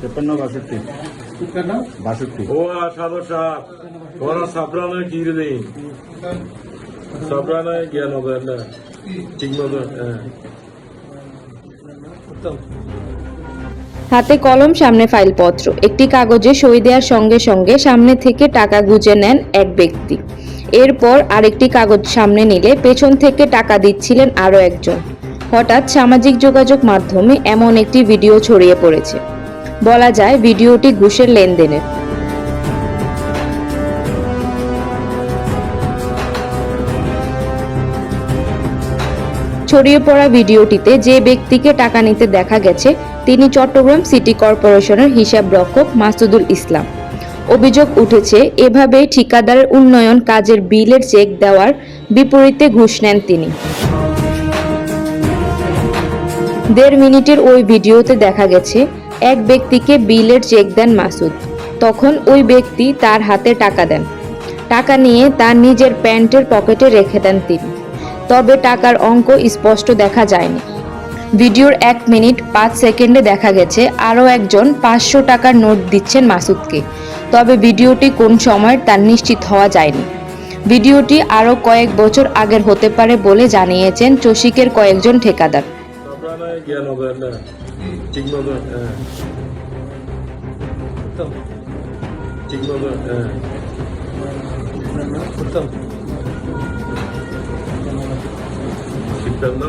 তেপ্পান্ন বাষট্টি। বাষট্টি। ও সাদর সাহ ওরা সাবরানা কি রে নেই? সাবরানা জ্ঞান হবে না? ঠিক মতো হ্যাঁ। হাতে কলম সামনে ফাইলপত্র। একটি কাগজে সই দেওয়ার সঙ্গে সঙ্গে সামনে থেকে টাকা গুজে নেন এক ব্যক্তি। এরপর আরেকটি কাগজ সামনে নিলে পেছন থেকে টাকা দিচ্ছিলেন আরও একজন। হঠাৎ সামাজিক যোগাযোগ মাধ্যমে এমন একটি ভিডিও ছড়িয়ে পড়েছে। বলা যায় ভিডিওটি ঘুষের লেনদেনের। ছড়িয়ে পড়া ভিডিওটিতে যে ব্যক্তিকে টাকা নিতে দেখা গেছে, তিনি চট্টগ্রাম সিটি কর্পোরেশনের হিসাব রক্ষক মাসুদুল ইসলাম। অভিযোগ উঠেছে এভাবে ঠিকাদারের উন্নয়ন কাজের বিলের চেক দেওয়ার বিপরীতে ঘুষ নেন তিনি। দেড় মিনিটের ওই ভিডিওতে দেখা গেছে এক ব্যক্তিকে বিলের চেক দেন মাসুদ। তখন ওই ব্যক্তি তার হাতে টাকা দেন। টাকা নিয়ে তার নিজের প্যান্টের পকেটে রেখে দেন তিনি। তবে টাকার অঙ্ক স্পষ্ট দেখা যায়নি। ভিডিওর এক মিনিট পাঁচ সেকেন্ডে দেখা গেছে আরও একজন পাঁচশো টাকার নোট দিচ্ছেন মাসুদকে। তবে ভিডিওটি কোন সময়ের তার নিশ্চিত হওয়া যায়নি। ভিডিওটি আরও কয়েক বছর আগের হতে পারে বলে জানিয়েছেন চসিকের কয়েকজন ঠিকাদার। হ্যাঁ তিপ্পান্ন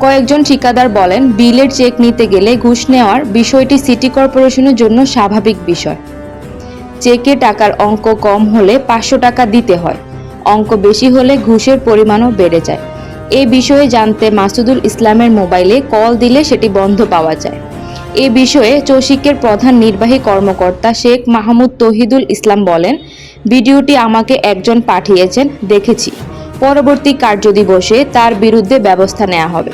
কয়েকজন ঠিকাদার বলেন, বিলের চেক নিতে গেলে ঘুষ নেওয়ার বিষয়টি সিটি কর্পোরেশনের জন্য স্বাভাবিক বিষয়। চেকে টাকার অঙ্ক কম হলে পাঁচশো টাকা দিতে হয়। অঙ্ক বেশি হলে ঘুষের পরিমাণও বেড়ে যায়। এই বিষয়ে জানতে মাসুদুল ইসলামের মোবাইলে কল দিলে সেটি বন্ধ পাওয়া যায়। এ বিষয়ে চৌশিকের প্রধান নির্বাহী কর্মকর্তা শেখ মাহমুদ তহিদুল ইসলাম বলেন, ভিডিওটি আমাকে একজন পাঠিয়েছেন, দেখেছি। পরবর্তী কার্যদিবসে তার বিরুদ্ধে ব্যবস্থা নেওয়া হবে।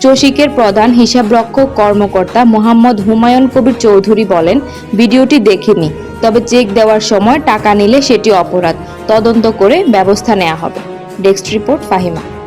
চসিকের প্রধান হিসাবরক্ষক কর্মকর্তা মোহাম্মদ হুমায়ুন কবির চৌধুরী বলেন, ভিডিওটি দেখেনি, তবে চেক দেওয়ার সময় টাকা নিলে সেটি অপরাধ। তদন্ত করে ব্যবস্থা নেওয়া হবে। Desk report Fahima.